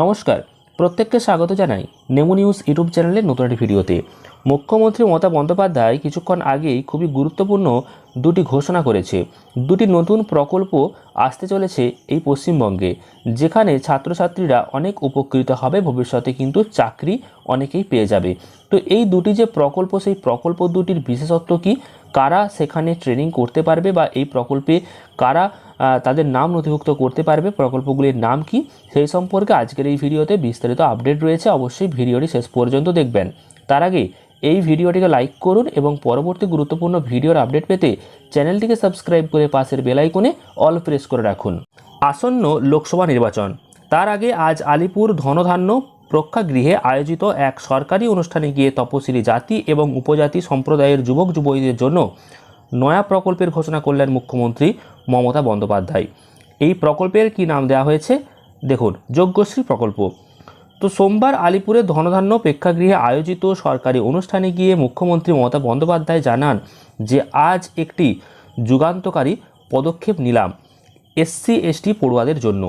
নমস্কার। প্রত্যেককে স্বাগত জানাই নেমো নিউজ ইউটিউব চ্যানেলের নতুন একটি ভিডিওতে। মুখ্যমন্ত্রী মমতা বন্দ্যোপাধ্যায় কিছুক্ষণ আগেই খুবই গুরুত্বপূর্ণ দুটি ঘোষণা করেছে। দুটি নতুন প্রকল্প আসতে চলেছে এই পশ্চিমবঙ্গে, যেখানে ছাত্রছাত্রীরা অনেক উপকৃত হবে, ভবিষ্যতে কিন্তু চাকরি অনেকেই পেয়ে যাবে। তো এই দুটি যে প্রকল্প, সেই প্রকল্প দুটির বিশেষত্ব কি? কারা সেখানে ট্রেনিং করতে পারবে বা এই প্রকল্পে কারা তাদের নাম নথিভুক্ত করতে পারবে। প্রকল্পগুলির নাম কি? সেই সম্পর্কে আজকের এই ভিডিওতে বিস্তারিত আপডেট রয়েছে। অবশ্যই ভিডিওটি শেষ পর্যন্ত দেখবেন। তার আগে এই ভিডিওটিকে লাইক করুন এবং পরবর্তী গুরুত্বপূর্ণ ভিডিওর আপডেট পেতে চ্যানেলটিকে সাবস্ক্রাইব করে পাশের বেল আইকনে অল প্রেস করে রাখুন। আসন্ন লোকসভা নির্বাচন। তার আগে আজ আলিপুর ধনধান্য প্রেক্ষাগৃহে আয়োজিত এক সরকারি অনুষ্ঠানে গিয়ে তপশিলি জাতি এবং উপজাতি সম্প্রদায়ের যুবক যুবতীদের জন্য নয়া প্রকল্পের ঘোষণা করলেন মুখ্যমন্ত্রী মমতা বন্দ্যোপাধ্যায়। এই প্রকল্পের কি নাম দেওয়া হয়েছে? দেখুন, যজ্ঞশ্রী প্রকল্প। তো সোমবার আলিপুরে ধনধান্য প্রেক্ষাগৃহে আয়োজিত সরকারি অনুষ্ঠানে গিয়ে মুখ্যমন্ত্রী মমতা বন্দ্যোপাধ্যায় জানান যে, আজ একটি যুগান্তকারী পদক্ষেপ নিলাম এসসি এসটি পড়ুয়াদের জন্য।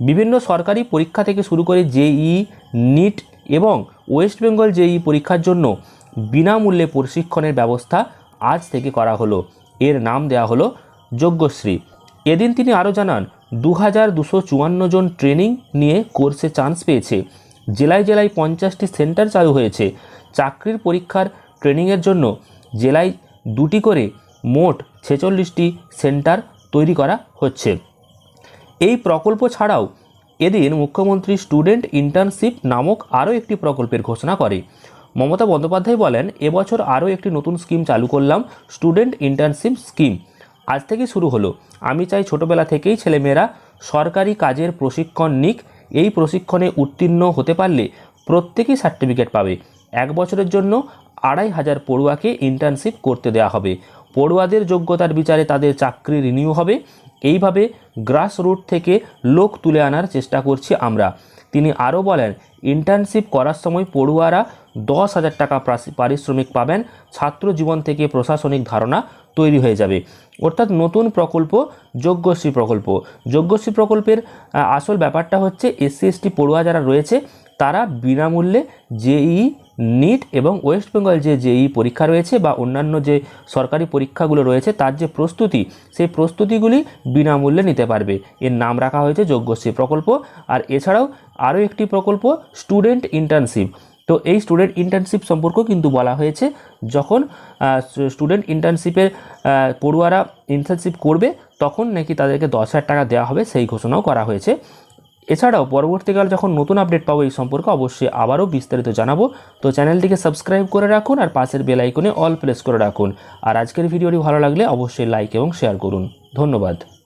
বিভিন্ন সরকারি পরীক্ষা থেকে শুরু করে জেই নিট এবং ওয়েস্ট বেঙ্গল জেই পরীক্ষার জন্য বিনামূল্যে প্রশিক্ষণের ব্যবস্থা আজ থেকে করা হলো। এর নাম দেওয়া হলো যজ্ঞশ্রী। এদিন তিনি আরও জানান দু হাজার দুশো চুয়ান্ন জন ট্রেনিং নিয়ে কোর্সে চান্স পেয়েছে। জেলায় জেলায় পঞ্চাশটি সেন্টার চালু হয়েছে। চাকরির পরীক্ষার ট্রেনিংয়ের জন্য জেলায় দুটি করে মোট ছেচল্লিশটি সেন্টার তৈরি করা হচ্ছে। এই প্রকল্প ছাড়াও এদিন মুখ্যমন্ত্রী স্টুডেন্ট ইন্টার্নশিপ নামক আরও একটি প্রকল্পের ঘোষণা করে। মমতা বন্দ্যোপাধ্যায় বলেন, এবছর আরও একটি নতুন স্কিম চালু করলাম, স্টুডেন্ট ইন্টার্নশিপ স্কিম। আজ থেকে শুরু হলো। আমি চাই ছোটবেলা থেকেই ছেলেমেয়েরা সরকারি কাজের প্রশিক্ষণ নিক। এই প্রশিক্ষণে উত্তীর্ণ হতে পারলে প্রত্যেকেই সার্টিফিকেট পাবে। এক বছরের জন্য আড়াই হাজার পড়ুয়াকে ইন্টার্নশিপ করতে দেওয়া হবে। পড়ুয়াদের যোগ্যতার বিচারে তাদের চাকরি রিনিউ হবে। এইভাবে গ্রাস রুট থেকে লোক তুলে আনার চেষ্টা করছি আমরা। তিনি আরও বলেন ইন্টার্নশিপ করার সময় পড়ুয়ারা দশ হাজার টাকা পারিশ্রমিক পাবেন, ছাত্র জীবন থেকে প্রশাসনিক ধারণা তৈরি হয়ে যাবে। অর্থাৎ নতুন প্রকল্প যোগ্যশ্রী প্রকল্প। যোগ্যশ্রী প্রকল্পের আসল ব্যাপারটা হচ্ছে এসসি এসটি পড়ুয়া যারা রয়েছে, তারা বিনামূল্যে জেই নিট এবং ওয়েস্ট বেঙ্গল যে জেই পরীক্ষা রয়েছে বা অন্যান্য যে সরকারি পরীক্ষাগুলো রয়েছে, তার যে প্রস্তুতি, সেই প্রস্তুতিগুলি বিনামূল্যে নিতে পারবে। এর নাম রাখা হয়েছে যোগ্যশ্রী প্রকল্প। আর এছাড়াও আরও একটি প্রকল্প স্টুডেন্ট ইন্টার্নশিপ তো এই স্টুডেন্ট ইন্টার্নশিপ সম্পর্কেও কিন্তু বলা হয়েছে। যখন স্টুডেন্ট ইন্টার্নশিপের পড়ুয়ারা ইন্টার্নশিপ করবে, তখন নাকি তাদেরকে দশ হাজার টাকা দেওয়া হবে, সেই ঘোষণাও করা হয়েছে। এছাড়াও পরবর্তীকাল যখন নতুন আপডেট পাবো এই সম্পর্কে অবশ্যই আবারও বিস্তারিত জানাব। তো চ্যানেলটিকে সাবস্ক্রাইব করে রাখুন আর পাশের বেল আইকনে অল প্রেস করে রাখুন। আর আজকের ভিডিওটি ভালো লাগলে অবশ্যই লাইক এবং শেয়ার করুন। ধন্যবাদ।